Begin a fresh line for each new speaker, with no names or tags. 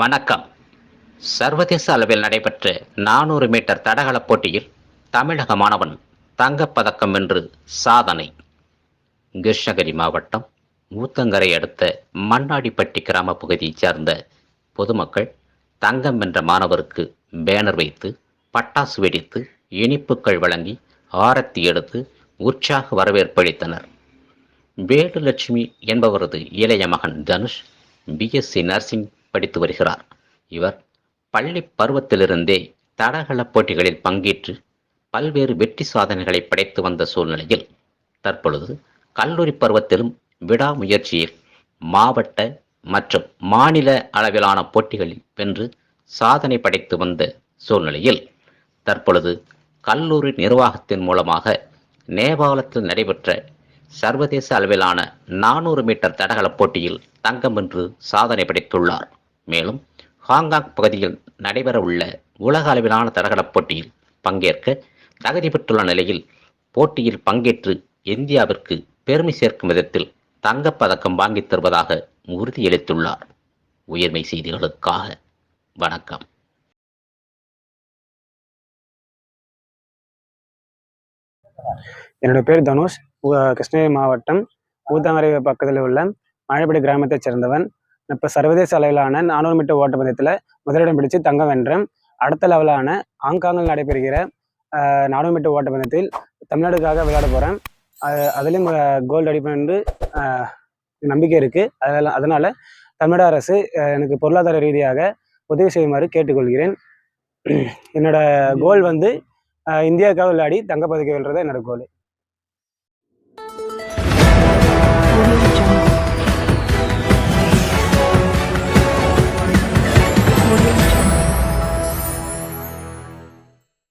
வணக்கம். சர்வதேச அளவில் நடைபெற்ற நானூறு மீட்டர் தடகள போட்டியில் தமிழக மாணவன் தங்கப்பதக்கம் வென்று சாதனை. கிருஷ்ணகிரி மாவட்டம் ஊத்தங்கரை அடுத்த மண்ணாடிப்பட்டி கிராம பகுதியைச் சேர்ந்த பொதுமக்கள் தங்கம் வென்ற மாணவருக்கு பேனர் வைத்து பட்டாசு வெடித்து இனிப்புகள் வழங்கி ஆரத்தி எடுத்து உற்சாக வரவேற்பளித்தனர் வேலுலட்சுமி என்பவரது இளைய மகன் தனுஷ் பிஎஸ்சி நர்சிங் படித்து வருகிறார். இவர் பள்ளி பருவத்திலிருந்தே தடகள போட்டிகளில் பங்கேற்று பல்வேறு வெற்றி சாதனைகளை படைத்து வந்த சூழ்நிலையில் தற்பொழுது கல்லூரி பருவத்திலும் விடாமுயற்சியில் மாவட்ட மற்றும் மாநில அளவிலான போட்டிகளில் வென்று சாதனை படைத்து வந்த சூழ்நிலையில் தற்பொழுது கல்லூரி நிர்வாகத்தின் மூலமாக நேபாளத்தில் நடைபெற்ற சர்வதேச அளவிலான நானூறு மீட்டர் தடகள போட்டியில் தங்கம் வென்று சாதனை படைத்துள்ளார். மேலும் ஹாங்காங் பகுதியில் நடைபெறவுள்ள உலக அளவிலான தடகளப் போட்டியில் பங்கேற்க தகுதி பெற்றுள்ள நிலையில் போட்டியில் பங்கேற்று இந்தியாவிற்கு பெருமை சேர்க்கும் விதத்தில் தங்கப்பதக்கம் வாங்கி தருவதாக உறுதியளித்துள்ளார் உயர்மை செய்திகளுக்காக வணக்கம்.
என்னோட பேர் தனுஷ். கிருஷ்ணகிரி மாவட்டம் ஊத்தங்கரை பக்கத்தில் உள்ள மழைப்படி கிராமத்தைச் சேர்ந்தவன். இப்போ சர்வதேச அளவிலான நானூறு மீட்டர் ஓட்டப்பந்தயத்தில் முதலிடம் பிடிச்சு தங்கம் வென்றேன் அடுத்த லெவலான ஹாங்காங்கில் நடைபெறுகிற நானூறு மீட்டர் ஓட்டப்பந்தயத்தில் தமிழ்நாடுக்காக விளையாட போகிறேன் அதுலேயும் கோல்டு அடிப்பேன் என்று நம்பிக்கை இருக்குது அதனால் அதனால் தமிழக அரசு எனக்கு பொருளாதார ரீதியாக உதவி செய்யுமாறு கேட்டுக்கொள்கிறேன். என்னோட கோல் வந்து இந்தியாவுக்காக விளையாடி தங்கப்பதக்கம் வெல்றது என்னோட கோல் audio.